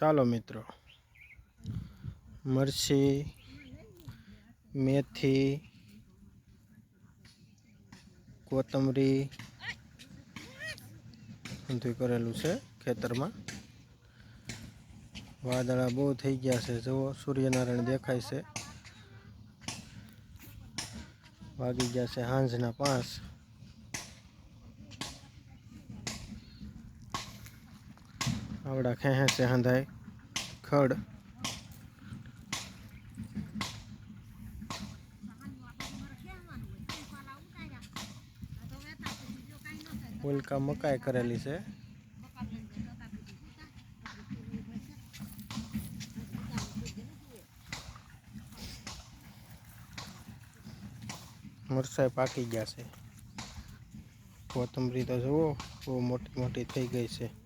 ચાલો મિત્રો. મરચી, મેથી, કોથમરી ઊંધું કરેલું છે ખેતરમાં. વાદળા બહુ થઈ ગયા છે. જુઓ, સૂર્યનારાયણ દેખાય છે. વાગી ગયા છે સાંજના પાંચ. આવડા ખેહે છે હંધાય ખડ ઉલ્કા મકાઈ કરેલી છે મરચાઈ પાકી ગયા છે કોથમરી તો જુઓ બહુ મોટી મોટી થઈ ગઈ છે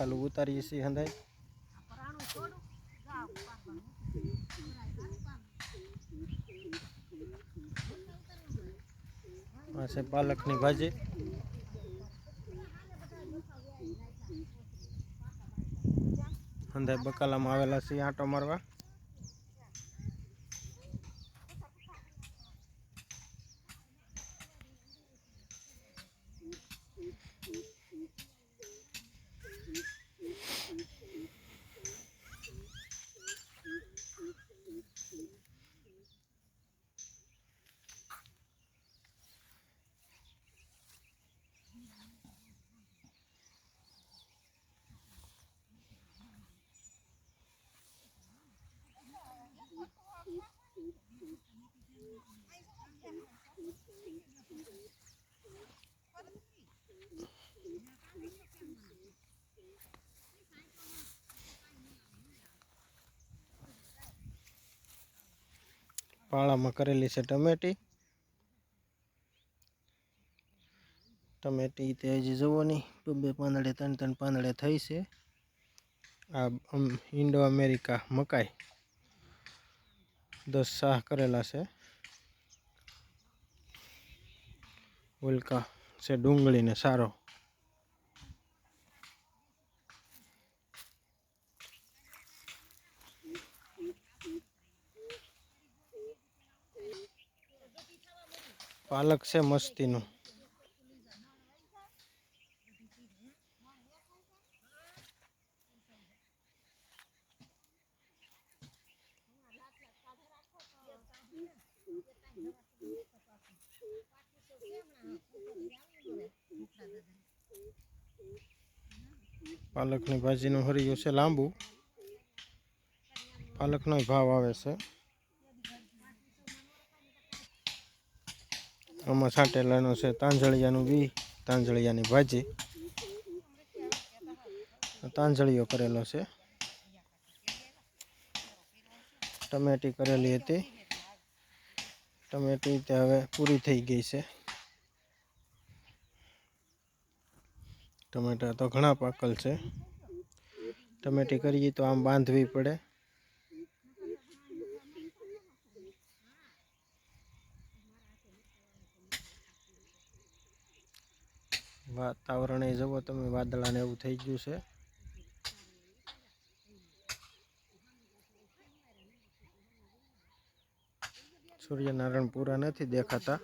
બકાલું ઉતારીએ છીએ હંધાય. આ છે પાલકની ભાજી. હંધાય બકાલામાં આવેલા છે આંટો મારવા. પાળામાં કરેલી છે ટમેટી. ટમેટી તે હજી જોવાની બે બે પાંદડે, ત્રણ ત્રણ પાંદડે થઈ છે. આ ઇન્ડો અમેરિકા મકાઈ દસ શાહ કરેલા છે. ઉલ્કા છે ડુંગળીને સારો. પાલક છે મસ્તીનું. પાલકની ભાજીનું હરિયું છે લાંબુ. પાલકનો ભાવ આવે છે. આમાં છાંટેલાનો છે તાંજળિયાનું બી, તાંજળિયાની ભાજી. તાંજળીઓ કરેલો છે. ટમેટી કરેલી હતી. ટમેટી તે હવે પૂરી થઈ ગઈ છે. ટમેટા તો ઘણા પાકલ છે. ટમેટી કરીએ તો આમ બાંધવી પડે. વાતાવરણ એ જવો તમે, વાદળાને એવું થઈ ગયું છે. સૂર્યનારાયણ પૂરા નથી દેખાતા.